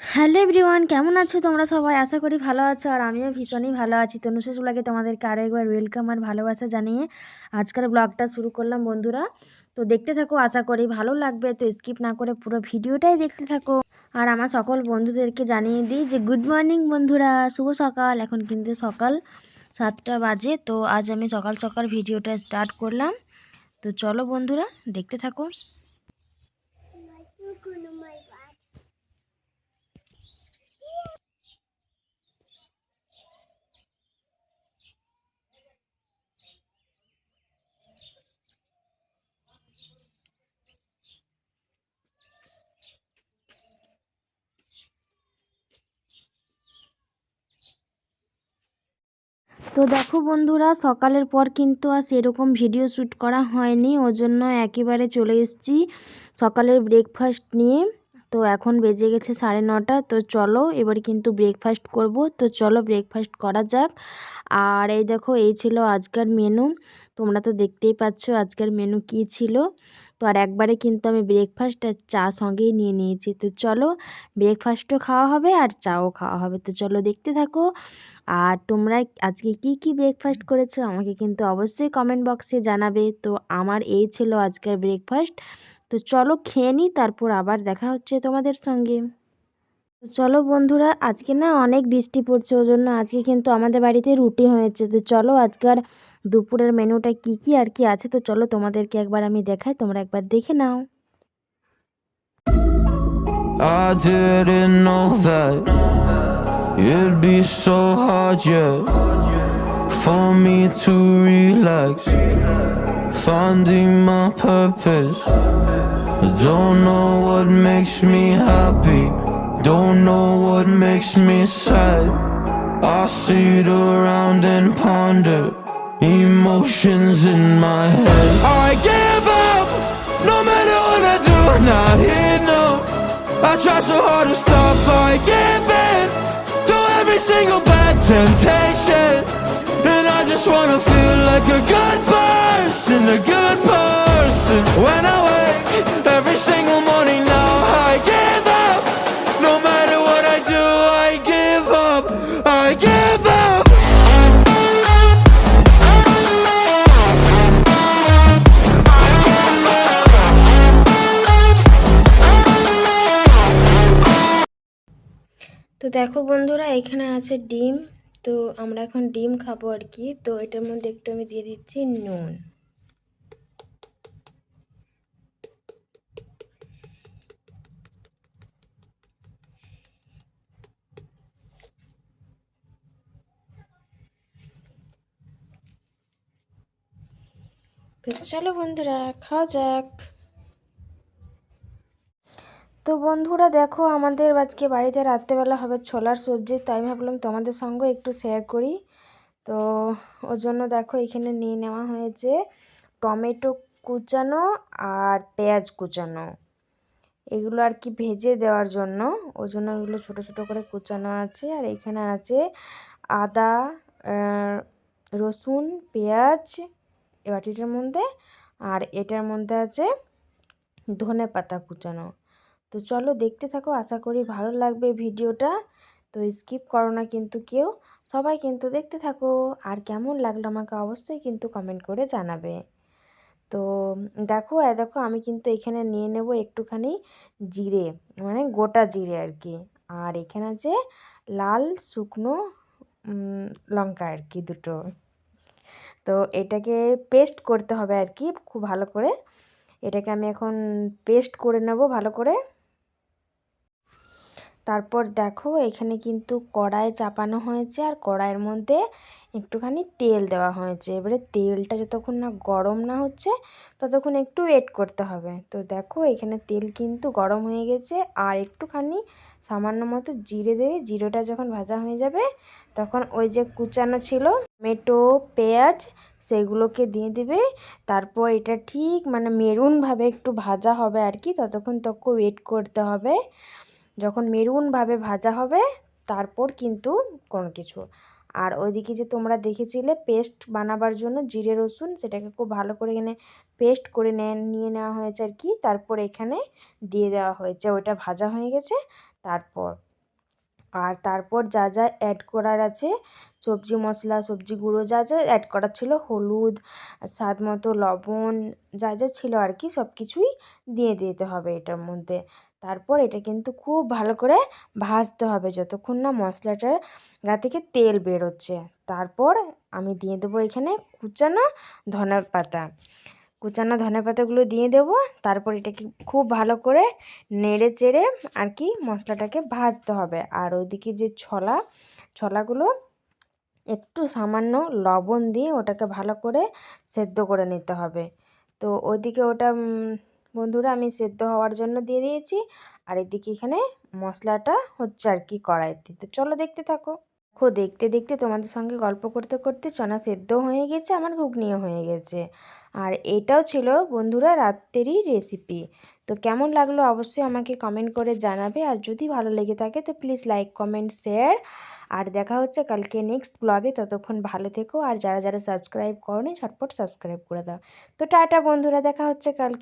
Hello everyone, কেমন আছো তোমরা সবাই? আশা করি ভালো আছো আর আমিও ভীষণই ভালো আছি। তনুশেষ ব্লগে তোমাদেরকে আরও একবার ওয়েলকাম আর ভালোবাসা জানিয়ে আজকের ব্লগটা শুরু করলাম বন্ধুরা। তো দেখতে থাকো, আশা করি ভালো লাগবে। তো স্কিপ না করে পুরো ভিডিওটাই দেখতে থাকো। আর আমার সকল বন্ধুদেরকে জানিয়ে দিই যে গুড মর্নিং বন্ধুরা, শুভ সকাল। এখন কিন্তু সকাল সাতটা বাজে, তো আজ আমি সকাল সকাল ভিডিওটা স্টার্ট করলাম। তো চলো বন্ধুরা, দেখতে থাকো। তো দেখো বন্ধুরা, সকালের পর কিন্তু আর সেরকম ভিডিও শ্যুট করা হয়নি ওর জন্য একেবারে চলে এসেছি সকালের ব্রেকফাস্ট নিয়ে। তো এখন বেজে গেছে সাড়ে নটা, তো চলো এবার কিন্তু ব্রেকফাস্ট করব। তো চলো ব্রেকফাস্ট করা যাক। আর এই দেখো, এই ছিল আজকের মেনু তোমরা তো দেখতেই পাচ্ছ আজকের মেনু কি ছিল। তো আর একবারে কিন্তু আমি ব্রেকফাস্ট আর চা সঙ্গেই নিয়ে নিয়েছি। তো চলো ব্রেকফাস্টও খাওয়া হবে আর চাও খাওয়া হবে। তো চলো দেখতে থাকো। আর তোমরা আজকে কি কি ব্রেকফাস্ট করেছ আমাকে কিন্তু অবশ্যই কমেন্ট বক্সে জানাবে। তো আমার এই ছিল আজকের ব্রেকফাস্ট তো চলো খেয়ে নিই তারপর আবার দেখা হচ্ছে তোমাদের সঙ্গে। চলো বন্ধুরা আজকে না অনেক বৃষ্টি পড়ছে ওই জন্য আজকে কিন্তু আমাদের বাড়িতে রুটি হয়েছে। তো চলো আজকের দুপুরের মেনুটা কি কি আর কি আছে তো চলো তোমাদেরকে একবার আমি দেখাই তোমরা একবার দেখে নাও। don't know what makes me happy, don't know what makes me sad. I sit around and ponder emotions in my head. I give up, no matter what I do, not enough. I try so hard to stop, I give in to every single bad temptation. তো দেখো বন্ধুরা, এখানে আছে ডিম। তো আমরা এখন ডিম খাব আর কি। তো এটার মধ্যে একটু আমি দিয়ে দিচ্ছি নুন। তো চলো বন্ধুরা, খাওয়া যাক। তো বন্ধুরা দেখো, আমাদের আজকে বাড়িতে রাত্রেবেলা হবে ছোলার সবজি, তাই ভাবলাম তোমাদের সঙ্গে একটু শেয়ার করি। তো ওর জন্য দেখো, এখানে নিয়ে নেওয়া হয়েছে টমেটো কুচানো আর পেঁয়াজ কুচানো। এগুলো আর কি ভেজে দেওয়ার জন্য ওই জন্য এগুলো ছোটো ছোটো করে কুচানো আছে। আর এখানে আছে আদা রসুন, পেঁয়াজ এ বাটিটার মধ্যে, আর এটার মধ্যে আছে ধনে পাতা কুচানো। তো চলো দেখতে থাকো, আশা করি ভালো লাগবে ভিডিওটা। তো স্কিপ করো না কিন্তু কেউ, সবাই কিন্তু দেখতে থাকো। আর কেমন লাগল আমাকে অবশ্যই কিন্তু কমেন্ট করে জানাবে। তো দেখো, এ দেখো, আমি কিন্তু এখানে নিয়ে নেব একটুখানি জিরে মানে গোটা জিরে আর কি। আর এখানে আছে লাল, শুকনো লঙ্কা আর কি দুটো। তো এটাকে পেস্ট করতে হবে আর কি, খুব ভালো করে। এটাকে আমি এখন পেস্ট করে নেব ভালো করে। তারপর দেখো এখানে কিন্তু কড়াই চাপানো হয়েছে আর কড়াইয়ের মধ্যে একটুখানি তেল দেওয়া হয়েছে। এবারে তেলটা যতক্ষণ না গরম না হচ্ছে, ততক্ষণ একটু ওয়েট করতে হবে। তো দেখো এখানে তেল কিন্তু গরম হয়ে গেছে আর একটুখানি সামান্য মতো জিরে দেবে জিরেটা যখন ভাজা হয়ে যাবে, তখন ওই যে কুচানো ছিল টমেটো, পেঁয়াজ সেগুলোকে দিয়ে দিবে। তারপর এটা ঠিক মানে মেরুনভাবে একটু ভাজা হবে আর কি, ততক্ষণ তোকে ওয়েট করতে হবে। যখন মেরুনভাবে ভাজা হবে, তারপর কিন্তু কোনো কিছু। আর ওইদিকে যে তোমরা দেখেছিলে পেস্ট বানাবার জন্য জিরে, রসুন, সেটাকে খুব ভালো করে এখানে পেস্ট করে নিয়ে নেওয়া হয়েছে আর কি। তারপর এখানে দিয়ে দেওয়া হয়েছে। ওইটা ভাজা হয়ে গেছে। তারপর আর তারপর যা যা অ্যাড করার আছে, সবজি মশলা, সবজি গুঁড়ো যা যা অ্যাড করার ছিল, হলুদ, স্বাদ মতো লবণ, যা যা ছিল আর কি, সব কিছুই দিয়ে দিতে হবে এটার মধ্যে। তারপর এটা কিন্তু খুব ভালো করে ভাজতে হবে যতক্ষণ না মশলাটার গা থেকে তেল বেরোচ্ছে। তারপর আমি দিয়ে দেবো এখানে কুচানো ধনের পাতা কুচানো ধনে পাতাগুলো দিয়ে দেবো। তারপর এটাকে খুব ভালো করে নেড়ে চেড়ে আর কি মশলাটাকে ভাজতে হবে। আর ওইদিকে যে ছলা, ছোলাগুলো একটু সামান্য লবণ দিয়ে ওটাকে ভালো করে সেদ্ধ করে নিতে হবে। তো ওইদিকে ওটা বন্ধুরা আমি সেদ্ধ হওয়ার জন্য দিয়ে দিয়েছি। আর এদিকে এখানে মশলাটা হচ্ছে আর কি কড়াইতে। তো চলো দেখতে থাকো। দেখো, দেখতে দেখতে তোমাদের সঙ্গে গল্প করতে করতে চনা সেদ্ধ হয়ে গেছে, আমার ঘুগনিও হয়ে গেছে। আর এটাও ছিল বন্ধুরা রাত্রেরই রেসিপি তো কেমন লাগল অবশ্যই আমাকে কমেন্ট করে জানাবে। আর যদি ভালো লেগে থাকে তো প্লিজ লাইক কমেন্ট শেয়ার আর দেখা হচ্ছে কালকে নেক্সট ব্লগে ততক্ষণ ভালো থেকো। আর যারা যারা সাবস্ক্রাইব করনি, ঝটপট সাবস্ক্রাইব করে দাও। তো টাটা বন্ধুরা, দেখা হচ্ছে কালকে।